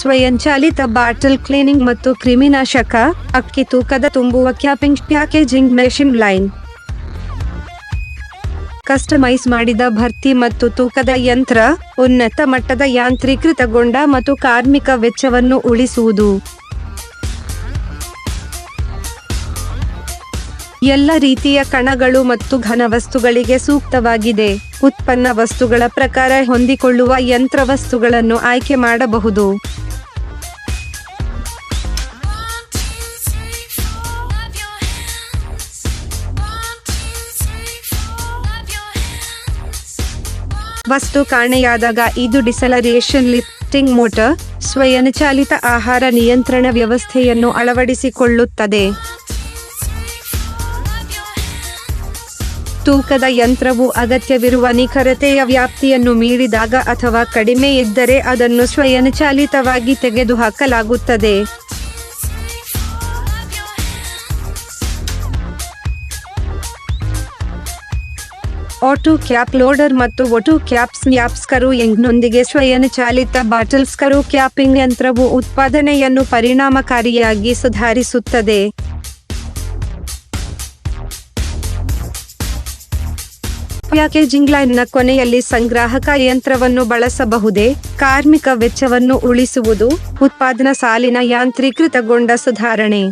ಸ್ವಯಂಚಾಲಿತ bottle cleaning ಮತ್ತು ಕ್ರಿಮಿನಾಶಕ, ಅಕ್ಕಿ ತೂಕದ ತುಂಬುವ capping packaging machine line. Customize ಮಾಡಿದ ಭರ್ತಿ ಮತ್ತು ತೂಕದ ಯಂತ್ರ, ಉನ್ನತ ಮಟ್ಟದ ಯಾಂತ್ರೀಕೃತಗೊಂಡ ಮತ್ತು ಕಾರ್ಮಿಕ ವೆಚ್ಚವನ್ನು ಉಳಿಸುವುದು. ಎಲ್ಲ ರೀತಿಯ ಕಣಗಳು ಮತ್ತು ಘನ ವಸ್ತುಗಳಿಗೆ ಸೂಕ್ತವಾಗಿದೆ ಉತ್ಪನ್ನ ವಸ್ತುಗಳ ಪ್ರಕಾರ ಹೊಂದಿಕೊಳ್ಳುವ ಯಂತ್ರ ವಸ್ತುಗಳನ್ನು ಆಯ್ಕೆ ಮಾಡಬಹುದು. ವಸ್ತು ಕಾಣೆಯಾದಾಗ ಇದು ಡಿಸಲರಿಯೇಷನ್ ಲಿಫ್ಟಿಂಗ್ ಮೋಟರ್, ಸ್ವಯಂಚಾಲಿತ ಆಹಾರ ನಿಯಂತ್ರಣ ವ್ಯವಸ್ಥೆಯನ್ನು ಅಳವಡಿಸಿಕೊಳ್ಳುತ್ತದೆ ತೂಕದ ಯಂತ್ರವು ಅಗತ್ಯವಿರುವ ನಿಖರತೆಯ ವ್ಯಾಪ್ತಿಯನ್ನು ಮೀರಿದಾಗ ಅಥವಾ ಕಡಿಮೆ ಇದ್ದರೆ ಅದನ್ನು ಸ್ವಯಂಚಾಲಿತವಾಗಿ ತೆಗೆದುಹಾಕಲಾಗುತ್ತದೆ. ಆಟೋ ಕ್ಯಾಪ್ ಲೋಡರ್ ಮತ್ತು ಒಟು ಕ್ಯಾಪ್ ಸ್ನ್ಯಾಪ್ ಸ್ಕರು ಎಂಗ್ನೊಂದಿಗೆ ಸ್ವಯಂಚಾಲಿತ ಬಾಟಲ್ ಸ್ಕರು ಕ್ಯಾಪಿಂಗ್ ಯಂತ್ರವು ಉತ್ಪಾದನೆಯನ್ನು ಪರಿಣಾಮಕಾರಿಯಾಗಿ ಸುಧಾರಿಸುತ್ತದೆ. ಪ್ಯಾಕೇಜಿಂಗ್ ಲೈನ್ನ ಕೊನೆಯಲ್ಲಿ ಸಂಗ್ರಾಹಕ ಯಂತ್ರವನ್ನು ಬಳಸಬಹುದೇ? ಕಾರ್ಮಿಕ ವೆಚ್ಚವನ್ನು ಉಳಿಸುವುದು ಉತ್ಪಾದನಾ ಸಾಲಿನ ಯಾಂತ್ರೀಕೃತಗೊಂಡ ಸುಧಾರಣೆ.